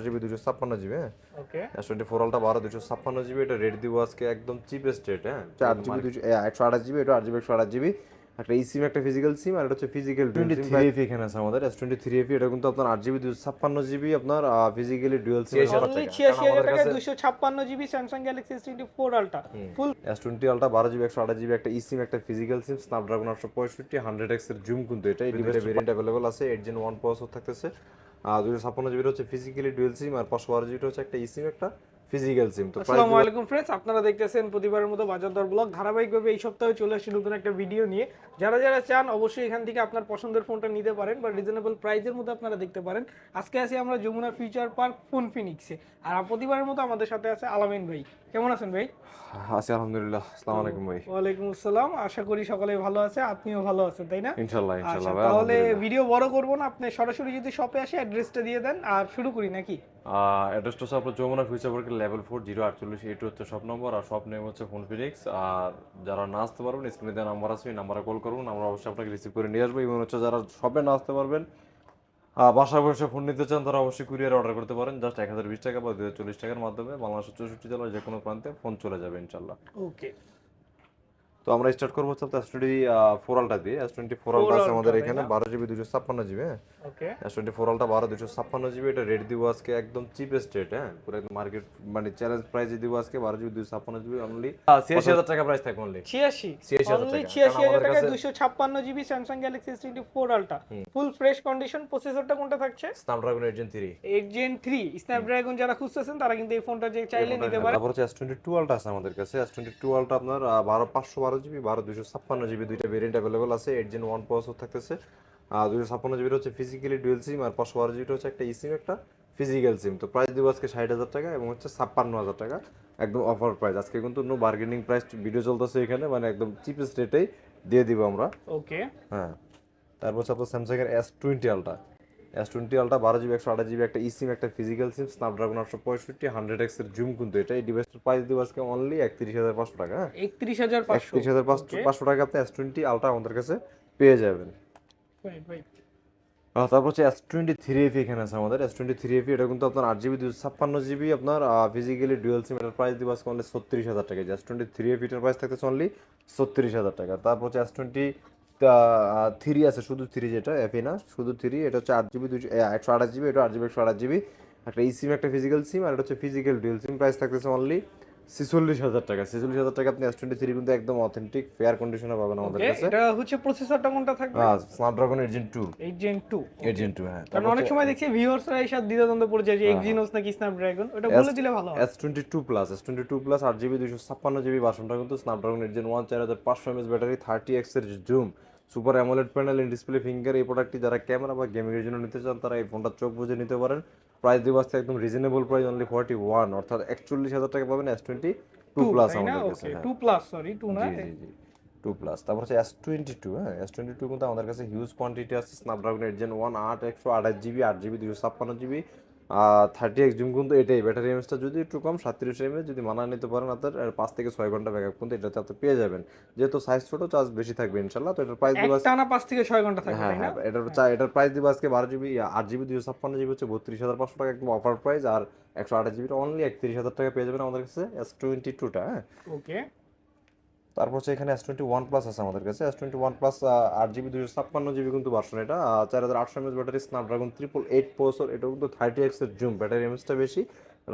GB দুশো ছাপ্পান্ন GB হ্যাঁ? এস টোয়েন্টি ফোর আলটা বারো দুশো ছাপ্পান্ন জিবি এটা রেট দিব আজকে একদম চিপেস্ট রেট হ্যাঁ? চার জিবি দুশো একশো আঠাশ জিবি এটা আট জিবি একশো আঠাশ জিবি একটা এই সিম একটা ফিজিক্যাল সিম আর এটা হচ্ছে ফিজিক্যাল টোয়েন্টি থ্রি এফি এখানে আছে আমাদের এস টোয়েন্টি থ্রি এফি এটা কিন্তু আপনার আট জিবি দুশো ছাপ্পান্ন জিবি আপনার ফিজিক্যালি ডুয়েল সিম ছিয়াশি হাজার দুশো ছাপ্পান্ন GB Samsung Galaxy S twenty four Ultra full S twenty Ultra বারো জিবি একশো আঠাশ জিবি একটা ই সিম একটা ফিজিক্যাল সিম স্ন্যাপড্রাগন আটশো পঁয়ষট্টি হান্ড্রেড এক্সের জুম কিন্তু এটা। এই ডিভাইসের ভেরিয়েন্ট অ্যাভেলেবল আছে এইট জেন ওয়ান প্রসেসর থাকতেছে। দুশো ছাপ্পান্ন জিবির হচ্ছে ফিজিক্যালি ডুয়েল সিম আর পাঁচশো বারো জিবিটা হচ্ছে একটা ই সিম একটা ফিজিক্যাল সিম তো আসসালামু আলাইকুম ফ্রেন্ডস আপনারা দেখতেছেন প্রতিবারের মতো বাজার দর ব্লগ। ধারাবাহিকভাবে এই সপ্তাহে চলে আসছে নতুন একটা ভিডিও নিয়ে। যারা যারা চান অবশ্যই এখান থেকে আপনার পছন্দের ফোনটা নিতে পারেন বা রিজনেবল প্রাইসের মধ্যে আপনারা দেখতে পারেন। আজকে আছি আমরা যমুনা ফিউচার পার্ক ফোন ফিনিক্সে আর প্রতিবারের মতো আমাদের সাথে আছে আলামিন ভাই। কেমন আছেন ভাই? আছি আলহামদুলিল্লাহ। আসসালামু আলাইকুম ভাই। ওয়ালাইকুম আসসালাম। আশা করি সকলে ভালো আছে আপনিও ভালো আছেন তাই না? ইনশাল্লাহ আচ্ছা ইনশাল্লাহ ভাই তাহলে ভিডিও বড় করব না আপনি সরাসরি যদি শপে আসে অ্যাড্রেসটা দিয়ে দেন আর শুরু করি নাকি? অ্যাড্রেসটা হচ্ছে আপনার যমুনা ফিউচার পার্কের লেভেল ফোর জিরো আটচল্লিশ এইট হচ্ছে শপ নম্বর আর শপ নেম হচ্ছে ফোন ফিনিক্স আর যারা না আসতে পারবেন স্ক্রিনে দেওয়া নাম্বার আছে ওই নাম্বারে কল করুন, আমরা অবশ্যই আপনাকে রিসিভ করে নিয়ে আসব। এবং হচ্ছে যারা শপে না আসতে পারবেন বাসা বসে ফোন নিতে চান, তারা অবশ্যই কুরিয়ার অর্ডার করতে পারেন। জাস্ট এক হাজার বিশ টাকা বা দুই চল্লিশ টাকার মাধ্যমে বাংলাদেশের চৌষট্টি জেলার যে কোনো প্রান্তে ফোন চলে যাবে ইনশাল্লাহ। ওকে তো আমরা স্টার্ট করব হচ্ছে এস টোয়েন্টি ফোর আলটা দিয়ে। এস টোয়েন্টি ফোর আলটা আছে আমাদের এখানে বারো জিবি দুশো ছাপ্পান্ন জিবি হ্যাঁ? ওকে এস টোয়েন্টি ফোর আলটা বারো দুশো ছাপ্পান্ন জিবি এটা রেট দিব আজকে একদম চিপেস্ট রেট হ্যাঁ? পুরো একদম মার্কেট মানে চ্যালেঞ্জ প্রাইসে দিব আজকে বারো জিবি দুশো ছাপ্পান্ন জিবি অনলি ছিয়াশি হাজার টাকা প্রাইস থাকবে অনলি ছিয়াশি। 86,000 অনলি টাকা। ছিয়াশি হাজার কাছে- দুশো ছাপ্পান্ন GB Samsung Galaxy S twenty four Ultra full fresh condition প্রসেসরটা কোনটা থাকছে? Snapdragon eight gen three eight gen three Snapdragon যারা খুঁজতেছেন তারা কিন্তু এই ফোনটা যে চাইলে নিতে পারে। তারপর হচ্ছে এস টোয়েন্টি টু আলটা আছে আমাদের কাছে। এস টোয়েন্টি টু আলটা আপনার বারো পাঁচশো বারো জিবি বারো দুশো ছাপ্পান্ন জিবি দুইটা ভেরিয়েন্ট অ্যাভেলেবল আছে এইট জেন ওয়ান প্রসেসর থাকতেছে। আর দুশো ছাপ্পান্ন জিবির হচ্ছে ফিজিক্যালি ডুয়েল সিম আর পাঁচশো বারো জিবিটা হচ্ছে একটা ই সিম একটা ফিজিক্যাল সিম তো প্রাইস দিব আজকে ষাট হাজার টাকা এবং হচ্ছে ছাপ্পান্ন হাজার টাকা একদম অফার প্রাইস আজকে কিন্তু নো বার্গেনিং প্রাইস ভিডিও চলতেছে এখানে মানে একদম চিপেস্ট রেটেই দিয়ে দিব আমরা। ওকে হ্যাঁ। তারপর হচ্ছে আপনার স্যামসাং এর S twenty Ultra S twenty Ultra বারো জিবি একশো আঠাশ জিবি একটা ই সিম একটা ফিজিক্যাল সিম স্ন্যাপড্রাগন আটশো পঁয়ষট্টি হান্ড্রেড এক্সের জুম কিন্তু এটা। এই ডিভাইসটার প্রাইস দিব আজকে অনলি একত্রিশ হাজার পাঁচশো টাকা হ্যাঁ? একত্রিশ হাজার একত্রিশ হাজার পাঁচশো পাঁচশো টাকা আপনি এস টোয়েন্টি আলটা আমাদের কাছে পেয়ে যাবেন। তারপর হচ্ছে এস টোয়েন্টি থ্রি এফি এখানে আছে আমাদের। এস টোয়েন্টি থ্রি এফি এটা কিন্তু আপনার আট জিবি দুশো ছাপ্পান্ন জিবি আপনার ফিজিক্যালি ডুয়েল সিম এটার প্রাইস দিব আজকে অনলি ছত্রিশ হাজার টাকা। এস টোয়েন্টি থ্রি এফ এটার প্রাইস থাকতেছে অনলি ছত্রিশ হাজার টাকা। তারপর হচ্ছে এস টোয়েন্টি থ্রি আছে শুধু থ্রি যেটা এফি না শুধু থ্রি এটা হচ্ছে আট জিবি দুশো একশো আঠাশ জিবি এটা আট জিবি একশো আঠাশ জিবি। একটা ই সিম একটা ফিজিক্যাল সিম আর এটা হচ্ছে ফিজিক্যাল ডুয়েল সিম প্রাইস থাকতেছে অনলি ছেচল্লিশ হাজার টাকা। ছেচল্লিশ হাজার টাকা আপনি এস টোয়েন্টি থ্রি কিন্তু একদম অথেন্টিক ফেয়ার কন্ডিশনে পাবেন আমাদের কাছে। এটা হচ্ছে প্রসেসরটা কোনটা থাকবে? হ্যাঁ Snapdragon agent two eight gen two agent two হ্যাঁ। কারণ অনেক সময় দেখছি ভিউয়ার্সরা এই সাথে দ্বিধাদ্বন্দ্ব পড়ে যায় যে এক্সিনোস নাকি স্ন্যাপড্রাগন ওটা বলে দিলে ভালো হয়। S twenty two plus S twenty two plus আট জিবি দুশো ছাপ্পান্ন জিবি বাসনটা কিন্তু স্ন্যাপড্রাগন এইট জেন ওয়ান চার হাজার পাঁচশো এমএস ব্যাটারি থার্টি এক্সের zoom super AMOLED panel in display finger এই প্রোডাক্টটি যারা ক্যামেরা বা গেমিং এর জন্য নিতে চান তারা এই ফোনটা চোখ বুঝে নিতে পারেন। প্রাইস দিব আসতে একদম reasonable price only forty one অর্থাৎ একচল্লিশ হাজার টাকা পাবেন এস টোয়েন্টি টু প্লাস আমাদের কাছে টু প্লাস সরি টু না? টু প্লাস তারপর হচ্ছে এস টোয়েন্টি টু হ্যাঁ এস টোয়েন্টি টু কিন্তু আমাদের কাছে হিউজ কোয়ান্টিটি আছে স্ন্যাপড্রাগন এইট জেন ওয়ান আট একশো আঠাশ জিবি আট জিবি দুশো ছাপ্পান্ন জিবি থার্টি এক্স জুম কিন্তু এটাই। ব্যাটারি এমএসটা যদি একটু কম সাতত্রিশ এমএস যদি মানা নিতে পারেন আপনার আর পাঁচ থেকে ছয় ঘণ্টা ব্যাকআপ কিন্তু এটাতে আপনি পেয়ে যাবেন। যেহেতু সাইজ ছোট চার্জ বেশি থাকবে ইনশাল্লাহ। তো এটার প্রাইস দিব একটা না পাঁচ থেকে ছয় ঘণ্টা থাকে হ্যাঁ হ্যাঁ এটার চা- এটার প্রাইস দিব আজকে বারো জিবি আট জিবি দুশো ছাপ্পান্ন জিবি হচ্ছে বত্রিশ হাজার পাঁচশো টাকা একদম অফার প্রাইস আর একশো আঠাশ জিবিটা অনলি একত্রিশ হাজার টাকা পেয়ে যাবেন আমাদের কাছে এস টোয়েন্টি টুটা হ্যাঁ। ওকে তারপর হচ্ছে এখানে এস টোয়েন্টি ওয়ান প্লাস আছে আমাদের কাছে। এস টোয়েন্টি ওয়ান প্লাস আট জিবি দুশো ছাপ্পান্ন জিবি কিন্তু ভার্সন এটা। চার হাজার আটশো MS battery Snapdragon triple eight processor এটা কিন্তু থার্টি এক্সের জুম ব্যাটারি এমএসটা বেশি।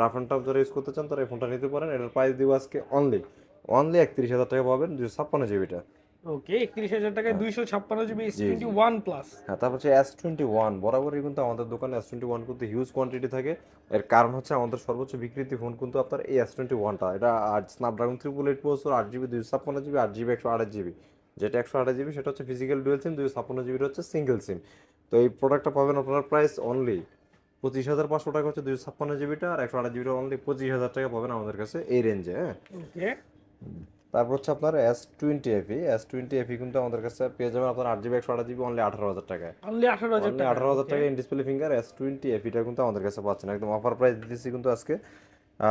রাফ অ্যান্ড টাফ যারা ইউজ করতে চান, তারা এই ফোনটা নিতে পারেন। এটার প্রাইস দিব আজকে অনলি অনলি একত্রিশ হাজার টাকা পাবেন দুশো ছাপ্পান্ন জিবিটা ওকে একত্রিশ হাজার টাকায় দুইশো ছাপ্পান্ন GB S twenty one plus হ্যাঁ তারপর হচ্ছে এস টোয়েন্টি ওয়ান বরাবরই কিন্তু আমাদের দোকানে এস টোয়েন্টি ওয়ান কিন্তু হিউজ কোয়ান্টিটি থাকে। এর কারণ হচ্ছে আমাদের সর্বোচ্চ বিক্রিতি ফোন কিন্তু আপনার এই এস টোয়েন্টি ওয়ানটা এটা আট স্ন্যাপড্রাগন ট্রিপল এইট প্রসেসর আট জিবি দুশো ছাপ্পান্ন জিবি আট জিবি একশো আঠাশ জিবি। যেটা একশো আঠাশ জিবি সেটা হচ্ছে ফিজিক্যাল ডুয়েল সিম দুশো ছাপ্পান্ন জিবির হচ্ছে সিঙ্গেল সিম তো এই প্রোডাক্টটা পাবেন আপনার প্রাইস অনলি পঁচিশ হাজার পাঁচশো টাকা হচ্ছে দুশো ছাপ্পান্ন জিবিটা আর একশো আঠাশ জিবিটা অনলি পঁচিশ হাজার টাকা পাবেন আমাদের কাছে এই রেঞ্জে হ্যাঁ। ওকে তারপর হচ্ছে আপনার S twenty FE S twenty FE কিন্তু আমাদের কাছে পেয়ে যাবেন আপনার আট জিবি একশো আঠাশ জিবি অনলি আঠারো হাজার টাকায় অনলি আঠারো হাজার টাকা আঠারো হাজার টাকা in display finger S twenty এফিটা কিন্তু আমাদের কাছে পাচ্ছেন। একদম অফার প্রাইস দিতেছি কিন্তু আজকে।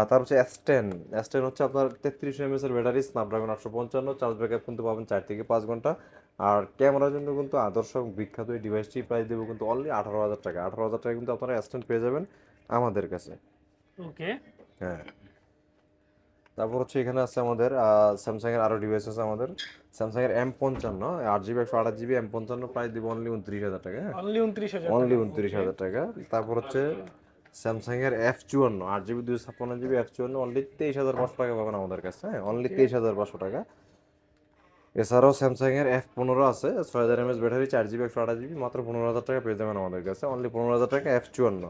তারপর হচ্ছে এস টেন এস টেন হচ্ছে আপনার তেত্রিশ এমএস এর ব্যাটারি স্ন্যাপড্রাগন আটশো পঞ্চান্ন চার্জ ব্যাকআপ কিন্তু পাবেন চার থেকে পাঁচ ঘণ্টা। আর ক্যামেরার জন্য কিন্তু আদর্শ বিখ্যাত এই ডিভাইসটি প্রাইস দেবো কিন্তু অনলি আঠারো হাজার টাকা। আঠারো হাজার টাকা কিন্তু আপনারা এস টেন পেয়ে যাবেন আমাদের কাছে। ওকে হ্যাঁ। তারপর হচ্ছে এখানে আছে আমাদের স্যামসাং এর আরও ডিভাইস আছে আমাদের। স্যামসাং এর এম পঞ্চান্ন আট জিবি একশো আঠাশ জিবি এম পঞ্চান্ন প্রাইস দিব অনলি উনত্রিশ হাজার টাকা হ্যাঁ? অনলি উনত্রিশ হাজার অনলি উনত্রিশ হাজার টাকা। তারপর হচ্ছে স্যামসাং এর এফ চুয়ান্ন আট জিবি দুশো ছাপ্পান্ন জিবি এফ চুয়ান্ন অনলি তেইশ হাজার পাঁচশো টাকা পাবেন আমাদের কাছে হ্যাঁ? অনলি তেইশ হাজার পাঁচশো টাকা। এছাড়াও স্যামসাং এর এফ পনেরো আছে ছয় হাজার এমএস ব্যাটারি চার জিবি একশো আঠাশ জিবি মাত্র পনেরো হাজার টাকা পেয়ে যাবেন আমাদের কাছে অনলি পনেরো হাজার টাকা এফ চুয়ান্ন।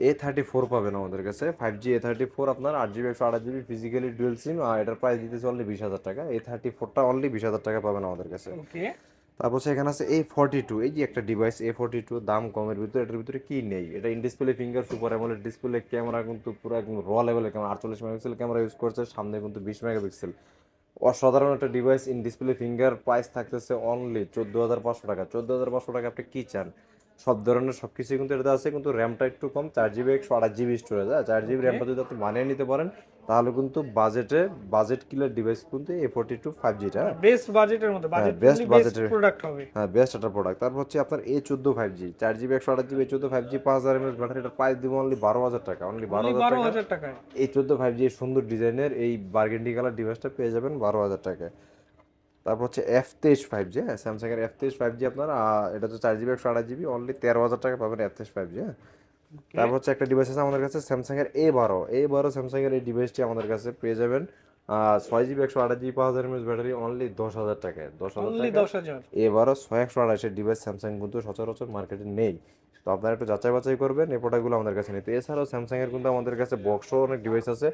এ থার্টি ফোর পাবেন আমাদের কাছে। Five G A thirty four আপনার আট জিবি একশো আঠাশ জিবি ফিজিক্যালি ডুয়েল সিম আর এটার প্রাইস দিতেছে অনলি বিশ হাজার টাকা। এ থার্টি ফোরটা অনলি বিশ হাজার টাকা পাবেন আমাদের কাছে। তারপর এখানে আছে এ ফর্টি টু এই যে একটা ডিভাইস এ ফর্টি টু দাম কমের ভিতরে এটার ভিতরে কি নেই? এটা in display finger super AMOLED display camera কিন্তু পুরো একদম র লেভেলের ক্যামেরা আটচল্লিশ মেগাপিক্সেল ক্যামেরা ইউজ করছে সামনে কিন্তু বিশ মেগাপিক্সেল অসাধারণ একটা device in display finger price থাকতেছে অনলি চোদ্দ হাজার পাঁচশো টাকা। চোদ্দ হাজার পাঁচশো টাকা আপনি কী চান? সব ধরনের সব কিছুই কিন্তু এটাতে আছে কিন্তু র্যামটা একটু কম চার জিবি একশো আঠাশ জিবি স্টোরেজ হ্যাঁ? চার জিবি র্যামটা যদি আপনি বানিয়ে নিতে পারেন তাহলে কিন্তু বাজেটে বাজেট কিলার ডিভাইস কিন্তু A forty two five G জিটা best বাজেটের মধ্যে বেস্ট এর- প্রোডাক্ট হবে। হ্যাঁ বেস্ট একটা প্রোডাক্ট তারপর হচ্ছে আপনার এ চোদ্দ ফাইভ জি চার জিবি একশো আঠাশ জিবি চোদ্দ ফাইভ জি পাঁচ হাজার এমএস ব্যাটারি এটার প্রাইস দিব অনলি বারো হাজার টাকা অনলি বারো হাজার টাকা। এই চোদ্দ ফাইভ জি সুন্দর ডিজাইনের এই বার্গেন্ডি কালার ডিভাইসটা পেয়ে যাবেন বারো হাজার টাকায়। তারপর হচ্ছে এফ তেইশ ফাইভ জি হ্যাঁ? স্যামসাংয়ের এফ তেইশ ফাইভ জি আপনার এটা হচ্ছে চার জিবি একশো আঠাশ জিবি অনলি তেরো হাজার টাকা পাবেন এফ তেইশ ফাইভ জি হ্যাঁ? তারপর হচ্ছে একটা ডিভাইস আছে আমাদের কাছে স্যামসাংয়ের এ বারো এ বারো স্যামসাংয়ের এই ডিভাইসটি আমাদের কাছে পেয়ে যাবেন। ছয় জিবি একশো আঠাশ জিবি পাঁচ হাজার এমএস ব্যাটারি অনলি দশ হাজার টাকায়। দশ হাজার হাজার। এবারও ছয় একশো আড়াইশের ডিভাইস স্যামসাং কিন্তু সচরাচর মার্কেটে নেই। তো আপনারা একটু যাচাই বাছাই করবেন এই প্রোডাক্টগুলো আমাদের কাছে নেই। তো এছাড়াও স্যামসাংয়ের কিন্তু আমাদের কাছে বক্সও অনেক ডিভাইস আছে।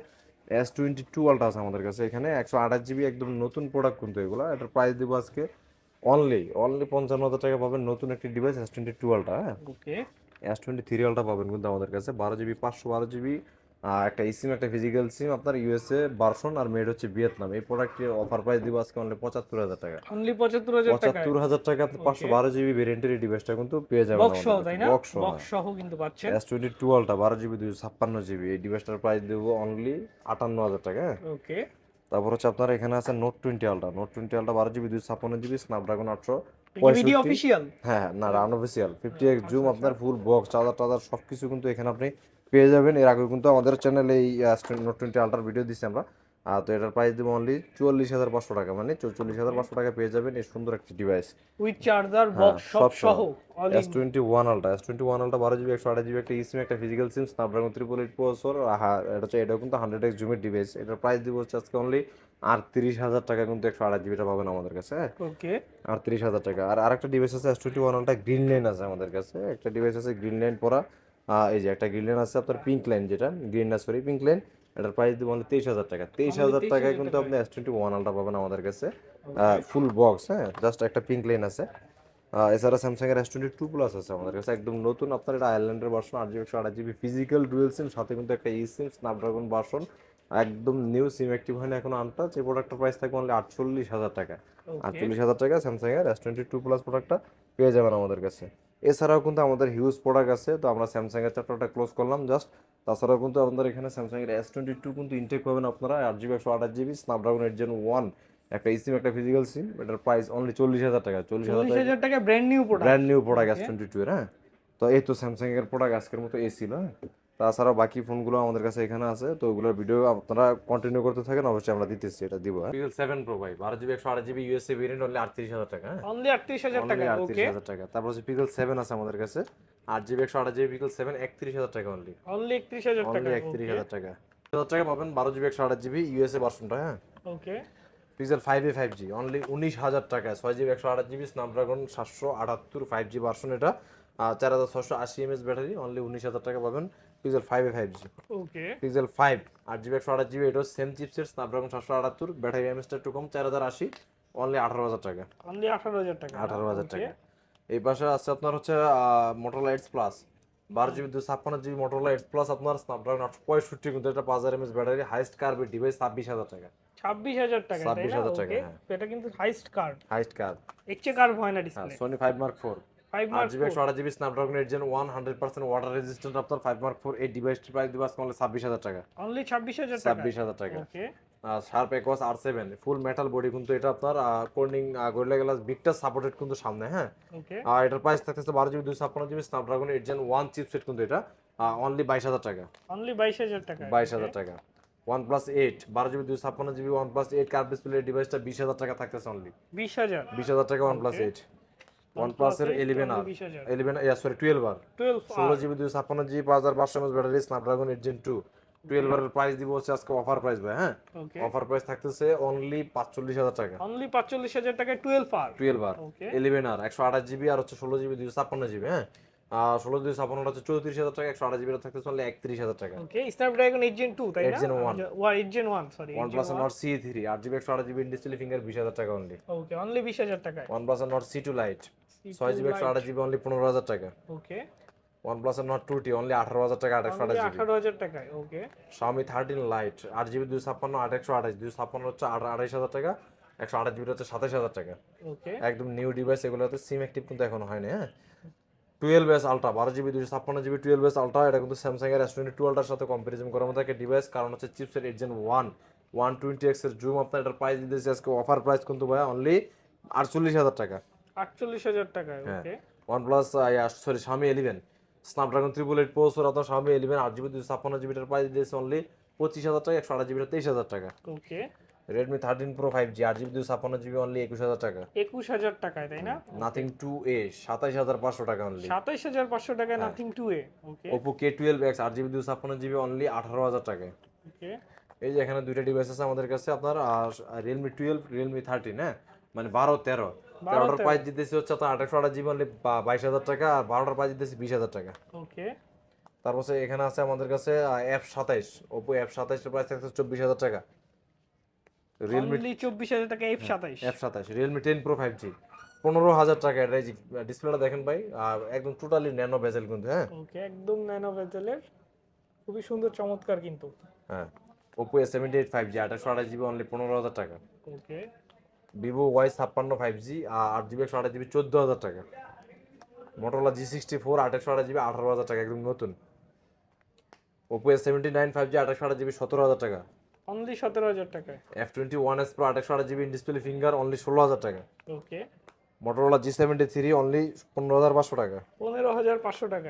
এস টোয়েন্টি টু আলটা আছে আমাদের কাছে এখানে। একশো আঠাশ জিবি একদম নতুন প্রোডাক্ট কিন্তু এগুলো। এটার প্রাইস দেবো আজকে অনলি অনলি পঞ্চান্ন হাজার টাকা পাবেন নতুন একটি ডিভাইস এস টোয়েন্টি টু আলটা হ্যাঁ? ওকে এস টোয়েন্টি থ্রি আলটা পাবেন কিন্তু আমাদের কাছে। বারো জিবি পাঁচশো বারো জিবি একটা সিম একটা ফিজিক্যাল সিম আপনার ইউএসএ ভার্সন আর মেড হচ্ছে ভিয়েতনাম এই প্রোডাক্টের অফার প্রাইস দিব আজকে অনলি পঁচাত্তর হাজার টাকা। অনলি পঁচাত্তর হাজার পঁচাত্তর হাজার টাকা আপনি পাঁচশো বারো জিবি ভেরিয়েন্টের ডিভাইসটা কিন্তু পেয়ে যাবেন বক্স সহ তাই না? বক্স বক্স সহ কিন্তু পাচ্ছেন। এস টোয়েন্টি টুয়েলভটা বারো জিবি ছাপ্পান্ন জিবি এই ডিভাইসটার প্রাইস দেবো অনলি আটান্ন হাজার টাকা হ্যাঁ? ওকে তারপর হচ্ছে আপনার এখানে আছে note twenty ultra note twenty ultra বারো জিবি দুইশো ছাপ্পান্ন জিবি স্ন্যাপড্রাগন আটশো ভিডিও অফিসিয়াল হ্যাঁ না আনঅফিসিয়াল ফিফটি এক্স জুম আপনার ফুল বক্স চার্জার টার্জার সব কিছু কিন্তু এখানে আপনি পেয়ে যাবেন। এর আগে কিন্তু আমাদের চ্যানেলে এই নোট টোয়েন্টি আলটার ভিডিও দিচ্ছি আমরা। তো এটার প্রাইস দেবো অনলি চুয়াল্লিশ হাজার পাঁচশো টাকা। মানে চৌচল্লিশ হাজার পাঁচশো টাকা পেয়ে যাবেন এই সুন্দর একটি ডিভাইস উইথ চার্জার হ্যাঁ, বক্স সব সহ S twenty one ultra S twenty one ultra বারো জিবি একশো আঠাশ জিবি একটা ইসিম একটা physical SIM Snapdragon triple eight processor এটা হচ্ছে এটাও কিন্তু হান্ড্রেড এক্স জুমের ডিভাইস এটার প্রাইস দিব হচ্ছে আজকে অনলি আটত্রিশ হাজার টাকা কিন্তু একশো আঠাশ জিবিটা পাবেন আমাদের কাছে হ্যাঁ? ওকে আটত্রিশ হাজার টাকা। আর আরেকটা ডিভাইস আছে S twenty one ultra green line আছে আমাদের কাছে একটা ডিভাইস আছে গ্রিন লাইন পরা এই যে একটা গ্রিন লাইন আছে আপনার পিঙ্ক লাইন যেটা গ্রিন না সরি পিঙ্ক লাইন এটার প্রাইস দিব অনলি তেইশ হাজার টাকা। তেইশ হাজার টাকায় কিন্তু আপনি এস টোয়েন্টি ওয়ান আলটা পাবেন আমাদের কাছে। ফুল বক্স হ্যাঁ জাস্ট একটা পিঙ্ক লাইন আছে। এছাড়া স্যামসাং এর এস টোয়েন্টি টু প্লাস আছে আমাদের কাছে একদম নতুন। আপনার এটা আয়ারল্যান্ডের ভার্সন আট জিবি একশো আঠাশ জিবি ফিজিক্যাল ডুয়েল সিম সাথে কিন্তু একটা ই সিম স্ন্যাপড্রাগন ভার্সন একদম নিউ সিম অ্যাক্টিভ হয়নি এখন আনটাচ এই প্রোডাক্টের প্রাইস থাকবে অনলি আটচল্লিশ হাজার টাকা। আটচল্লিশ হাজার টাকা স্যামসাং এর এস টোয়েন্টি টু প্লাস প্রোডাক্টটা পেয়ে যাবেন আমাদের কাছে। এছাড়াও কিন্তু আমাদের হিউজ প্রোডাক্ট আছে তো আমরা স্যামসাংয়ের চ্যাপ্টারটা ক্লোজ করলাম জাস্ট তাছাড়াও কিন্তু আপনাদের এখানে স্যামসাংয়ের এস টোয়েন্টি টু কিন্তু ইনটেক পাবেন আপনারা আট জিবি একশো আঠাশ GB Snapdragon eight gen one একটা সিম একটা ফিজিক্যাল সিম এটার প্রাইস অনলি চল্লিশ হাজার টাকা চল্লিশ হাজার টাকা। Brand new product brand new product S twenty two এর হ্যাঁ। তো এই তো স্যামসাং এর প্রোডাক্ট আজকের মতো এসি ছিল হ্যাঁ। তাছাড়া বাকি ফোনগুলো আমাদের কাছে এখানে আছে তো ওগুলোর ভিডিও আপনারা কন্টিনিউ করতে থাকেন অবশ্যই আমরা দিতেছি এটা দিব পিক্সেল সেভেন প্রো ভাই বারো জিবি একশো আট জিবি ইউএসএ ভেরিয়েন্ট অনলি আটত্রিশ হাজার টাকা হ্যাঁ। অনলি আটত্রিশ হাজার টাকা অনলি আটত্রিশ ওকে হাজার টাকা। তারপর হচ্ছে পিক্সেল সেভেন আছে আমাদের কাছে আট জিবি একশো আট জিবি পিক্সেল সেভেন একত্রিশ হাজার টাকা অনলি অনলি একত্রিশ হাজার টাকা অনলি একত্রিশ হাজার টাকা। হাজার টাকা পাবেন বারো জিবি একশো আট জিবি ইউএসএ ভার্সনটা হ্যাঁ। Okay pixel five A five G only উনিশ হাজার টাকা ছয় জিবি একশো আঠাশ জিবি স্ন্যাপড্রাগন সাতশো আটাত্তর ফাইভ জি ভার্সন এটা চার হাজার ছশো আশি এমএস ব্যাটারি অনলি উনিশ হাজার টাকা পাবেন। Pixel five A five G okay pixel five আট জিবি একশো আঠাশ জিবি এটাও সেম চিপসের স্ন্যাপড্রাগন সাতশো আটাত্তর ব্যাটারি এমএসটা একটু কম চার হাজার আশি অনলি আঠারো হাজার টাকা। অনলি আঠারো হাজার টাকা। আঠারো হাজার টাকা। এই পাশে আছে আপনার হচ্ছে মোটরলা এইটস প্লাস বারো জিবি দুশো ছাপ্পান্ন জিবি মোটরলা এইটস প্লাস আপনার স্ন্যাপড্রাগন আটশো পঁয়ষট্টি কিন্তু এটা পাঁচ হাজার এমএস ব্যাটারি হাইস্ট কার্বের ডিভাইস ছাব্বিশ হাজার টাকা। ছাব্বিশ হাজার টাকা তাই 26,000 টাকা, হ্যাঁ। এটা কিন্তু হাইস্ট কার্ড হাইস্ট কার্ভ একচে কার্ভ হয় না display Sony five mark four Snapdragon gen water resistant আপনার মার্ক এই প্রাইস টাকা। অনলি ছাব্বিশ হাজার টাকা? ছাব্বিশ হাজার টাকা। Okay sharp Aquos R seven full metal body কিন্তু এটা আপনার কোর্নিং গরিলা গ্লাস বিগটা সাপোর্টেড কিন্তু সামনে হ্যাঁ? আর এটার প্রাইস থাকতেছে বারো জিবি দুশো ছাপ্পান্ন GB Snapdragon eight gen one chipset কিন্তু এটা অনলি বাইশ হাজার টাকা। অনলি বাইশ হাজার টাকা বাইশ হাজার টাকা। ওয়ান প্লাস এইট বারো জিবি দুশো ছাপ্পান্ন GB one plus eight curve display ডিভাইসটা বিশ হাজার টাকা থাকতেছে অনলি বিশ হাজার। বিশ হাজার টাকা ওয়ান প্লাস এইট ওয়ান প্লাসের ইলেভেন আর। বিশ হাজার। Sorry twelve R. টুয়েলভ ষোলো জিবি দুশো ছাপ্পান্ন জিবি পাঁচ হাজার পাঁচশো MS battery eight gen two twelve R price দিব হচ্ছে আজকে অফার প্রাইস ভাই হ্যাঁ? অফার প্রাইস থাকতেছে অনলি পাঁচচল্লিশ হাজার টাকা। অনলি পাঁচচল্লিশ হাজার টাকায় twelve R. Twelve R. Okay eleven R একশো আঠাশ জিবি আর হচ্ছে ষোলো জিবি দুশো ছাপ্পান্ন জিবি হ্যাঁ? ষোলো ছাপ্পান্নটা হচ্ছে চৌত্রিশ হাজার টাকা একশো আঠাশ জিবি অনলি একত্রিশ হাজার টাকা। Okay Snapdragon eight gen two তাই না? 8 Gen 1 ওয়া eight gen one sorry one plus Nord C three আট জিবি একশো আঠাশ জিবি ডিসপ্লে ফিঙ্গার বিশ হাজার টাকা অনলি ওকে অনলি বিশ হাজার টাকায়। One plus Nord C two lite ছয় জিবি একশো আঠাশ জিবি অনলি পনেরো হাজার টাকা। Okay one plus Nord two T only আঠারো হাজার টাকা আঠাশ জিবি। আঠারো হাজার টাকায় ওকে Xiaomi থার্টিন লাইট আট জিবি দুশো ছাপ্পান্ন আট একশো আঠাশ দুশো ছাপ্পান্ন হচ্ছে আট আঠাইশ হাজার টাকা একশো আঠাশ জিবি হচ্ছে সাতাশ হাজার টাকা। ওকে একদম নিউ ডিভাইস এগুলোতে সিম অ্যাক্টিভ কিন্তু এখনও হয়নি হ্যাঁ? টুয়েলভ এস আলট্রা বারো জিবি দুশো ছাপ্পান্ন জিবি টুয়েলভ এস আলট্রা এটা কিন্তু স্যামসাং এর এস টোয়েন্টি টুয়েলটার সাথে কম্পারিজন করার মতো একটা ডিভাইস কারণ হচ্ছে চিপসের eight gen one one twenty এক্সের জুম আপনার এটার প্রাইস দিতেছে আজকে অফার প্রাইস কিন্তু ভাই অনলি আটচল্লিশ হাজার টাকা। আটচল্লিশ হাজার টাকা হ্যাঁ। ওকে ওয়ান প্লাস সরি স্বামী eleven Snapdragon triple eight processor আপনার Xiaomi ইলেভেন আট জিবি দুশো ছাপ্পান্ন জিবিটার প্রাইস দিয়েছে অনলি পঁচিশ হাজার টাকা একশো আঠাশ জিবিটা তেইশ হাজার টাকা। Okay Redmi thirteen pro five G আট জিবি দুশো ছাপ্পান্ন জিবি অনলি একুশ হাজার টাকা। একুশ হাজার টাকায় তাই না? নাথিং টু এ সাতাইশ হাজার পাঁচশো টাকা অনলি সাতাইশ হাজার পাঁচশো টাকায়। Nothing two A okay Oppo K twelve X আট জিবি দুশো ছাপ্পান্ন জিবি অনলি আঠারো হাজার টাকায়। ওকে এই যে এখানে দুইটা ডিভাইস আছে আমাদের কাছে আপনার রিয়েলমি টুয়েলভ রিয়েলমি থার্টিন হ্যাঁ? মানে বারো তেরো। তেরোটার প্রাইস দিতেছি হচ্ছে আপনার আঠাশশো আঠাশ জিবি অনলি বাইশ হাজার টাকা আর বারোটার প্রাইস দিতেছি বিশ হাজার টাকা। ওকে তারপর এখানে আছে আমাদের কাছে এফ সাতাইশ ওপো এফ সাতাইশের প্রাইস থাকছে চব্বিশ হাজার টাকা। রিয়েলমি চব্বিশ হাজার টাকা এফ সাতাইশ এফ সাতাইশ Realme ten pro five G পনেরো হাজার টাকা এটা ডিসপ্লেটা দেখেন ভাই আর একদম টোটালি ন্যানো বেজেল কিন্তু হ্যাঁ? ওকে একদম ন্যানো ভেজেলের খুবই সুন্দর চমৎকার কিন্তু। হ্যাঁ Oppo S seventy eight five G আঠাশশো আঠাশ জিবি অনলি পনেরো হাজার টাকা। ওকে ভিভো ওয়াই ছাপ্পান্ন ফাইভ জি আট জিবি একশো আঠাশ জিবি চোদ্দ হাজার টাকা। মোটরলা জি সিক্সটি ফোর আঠাশশো আঠাশ জিবি আঠারো হাজার টাকা একদম নতুন। Oppo S seventy nine five G আঠাশশো আঠাশ জিবি সতেরো হাজার টাকা। অনলি সতেরো হাজার টাকায়। F twenty one S pro GB display finger only ষোলো হাজার টাকা। ওকে সেভেন্টি থ্রি অনলি পনেরো হাজার পাঁচশো টাকা। পনেরো হাজার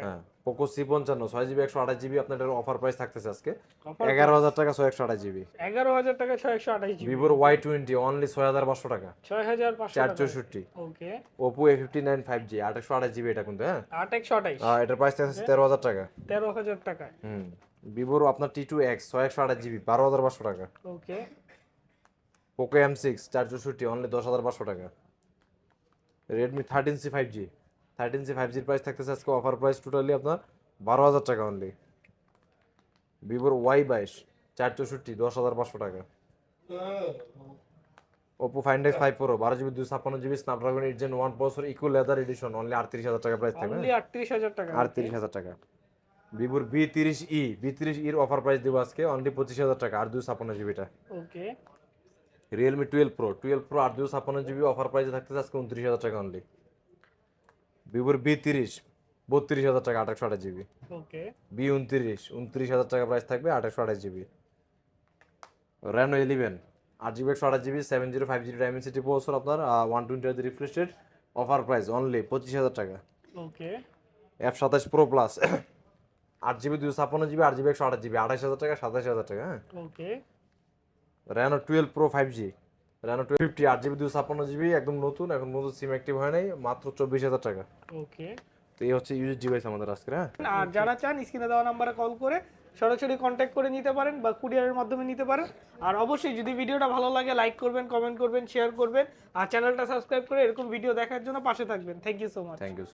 হ্যাঁ পোকো সি পঞ্চান্ন ছয় জিবি একশো আঠাশ জিবি আপনার অফার প্রাইস থাকতেছে আজকে। Offer এগারো হাজার টাকা ছয় একশো আঠাশ জিবি এগারো হাজার টাকা ছয় একশো আঠাশ জিবি ভিভোর ওয়াই টোয়েন্টি অনলি ছয় হাজার পাঁচশো টাকা। ছয় হাজার পাঁচশো চার টাকা চৌষট্টি। Okay Oppo A fifty nine five G আঠাশশো আঠাশ জিবি এটা কিন্তু হ্যাঁ? আট একশো আঠাইশ এটার প্রাইস তেরো হাজার টাকা। তেরো হাজার টাকায়। হুম। ভিভোর আপনার টি টু এক্স ছয় একশো আঠাশ জিবি বারো হাজার পাঁচশো টাকা। ওকে পোকো এম সিক্স চার চৌষট্টি অনলি দশ হাজার পাঁচশো টাকা। Redmi thirteen C five G thirteen C five জির প্রাইস থাকতেছে আজকে অফার প্রাইস টোটালি আপনার বারো হাজার টাকা অনলি ভিভোর ওয়াই বাইশ চার চৌষট্টি দশ হাজার পাঁচশো টাকা। Oppo find X five pro বারো জিবি দুশো ছাপ্পান্ন GB Snapdragon eight gen one processor equal leather edition only আটত্রিশ হাজার টাকা প্রাইস থাকবে। আটত্রিশ হাজার টাকা আটত্রিশ হাজার টাকা। ভিভোর বি তিরিশ ই বি তিরিশ ইর অফার প্রাইস দেবো আজকে অনলি পঁচিশ হাজার টাকা আর দুশো ছাপ্পান্ন জিবিটা okay Realme twelve pro twelve pro আট দুশো ছাপ্পান্ন জিবি অফার প্রাইসে থাকতেছে আজকে উনত্রিশ হাজার টাকা অনলি ভিভোর বি তিরিশ বত্রিশ হাজার টাকা আঠাশশো আঠাশ জিবি ওকে বি উনত্রিশ উনত্রিশ হাজার টাকা প্রাইস থাকবে আঠাশশো আঠাশ জিবি র্যানো ইলেভেন আট জিবি একশো আঠাশ GB seven zero five zero Dimensity processor আপনার one twenty refresh rate offer price only পঁচিশ হাজার টাকা। ওকে এফ সাতাশ প্রো প্লাস আট জিবি দুশো ছাপ্পান্ন জিবি আট জিবি একশো আঠাশ জিবি আঠাশ হাজার টাকা সাতাশ হাজার টাকা হ্যাঁ? Okay. Reno twelve pro five G Reno twelve fifty আট জিবি দুশো ছাপ্পান্ন জিবি একদম নতুন এখন নতুন সিম অ্যাক্টিভ হয় নাই মাত্র চব্বিশ হাজার টাকা। ওকে। তো এই হচ্ছে ইউজ ডিভাইস আমাদের আজকে হ্যাঁ? আর যারা চান স্ক্রিনে দেওয়া নাম্বারে কল করে সরাসরি কন্ট্যাক্ট করে নিতে পারেন বা কুরিয়ারের মাধ্যমে নিতে পারেন। আর অবশ্যই যদি ভিডিওটা ভালো লাগে লাইক করবেন কমেন্ট করবেন শেয়ার করবেন আর চ্যানেলটা সাবস্ক্রাইব করে এরকম ভিডিও দেখার জন্য পাশে থাকবেন। Thank you so much thank you